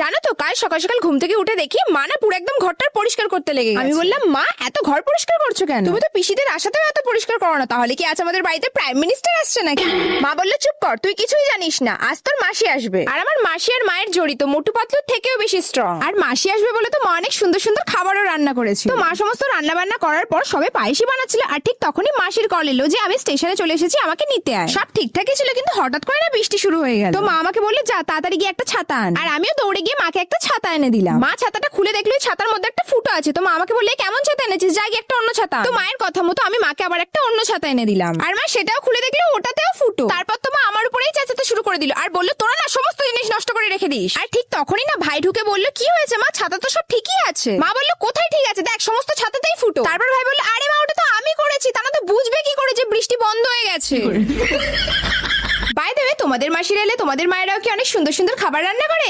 জানো তো কাল সকাল সকাল ঘুম থেকে উঠে দেখি মা না পুরো একদম ঘরটার পরিষ্কার করতে লেগে গেছে। আমি বললাম মা এত ঘর পরিষ্কার করছ কেন? তুমি তো পিসিদের আসাতেও এত পরিষ্কার করো না। তাহলে কি আজ আমাদের বাড়িতে প্রাইম মিনিস্টার আসছে নাকি? মা বলল চুপ কর তুই কিছুই জানিস না। আজ তোর মাসি আসবে। আর আমার মাসি আর মায়ের জড়িত মোটু পাতলুর থেকেও বেশি স্ট্রং আর মাসি আসবে বলে তো মা অনেক সুন্দর সুন্দর খাবারও রান্না করেছিল। তো মা সমস্ত রান্না বান্না করার পর সবে পায়েসি বানাচ্ছিল আর ঠিক তখনই মাসির কল এলো যে আমি স্টেশনে চলে এসেছি আমাকে নিতে আয়। সব ঠিকঠাকই ছিল কিন্তু হঠাৎ করে না বৃষ্টি শুরু হয়ে গেল। তো মা আমাকে বলল যা তাড়াতাড়ি গিয়ে একটা ছাতা আন। আর আমিও দৌড়ে গিয়ে মাকে একটা ছাতা এনে দিলাম। মা ছাতাটা খুলে দেখল ছাতার মধ্যে একটা ফুটো আছে। তো মা আমাকে বললে কেমন ছাতা এনেছিস? যাই গিয়ে একটা অন্য ছাতা তো মায়ের কথা মতো আমি মাকে আবার একটা অন্য ছাতা এনে দিলাম। আর মা সেটাও খুলে দেখল ওটাতেও ফুটো। তারপর তো মা আমার উপরেই চেঁচাতে শুরু করে দিল আর বলল তোরা না সমস্ত জিনিস নষ্ট করে রেখে দিস। আর ঠিক তখনই না ভাই ঢুকে বলল কি হয়েছে মা? ছাতা তো সব ঠিকই আছে। মা বলল কোথায় ঠিক আছে? দেখ সমস্ত ছাতাতেই ফুটো। তারপর ভাই বলল আরে মা ওটা তো আমি করেছি। তা না তো বুঝবে কি করে যে বৃষ্টি বন্ধ হয়ে গেছে? বাই দেবে তোমাদের মাসির এলে তোমাদের মায়েরাও কি অনেক সুন্দর সুন্দর খাবার রান্না করে?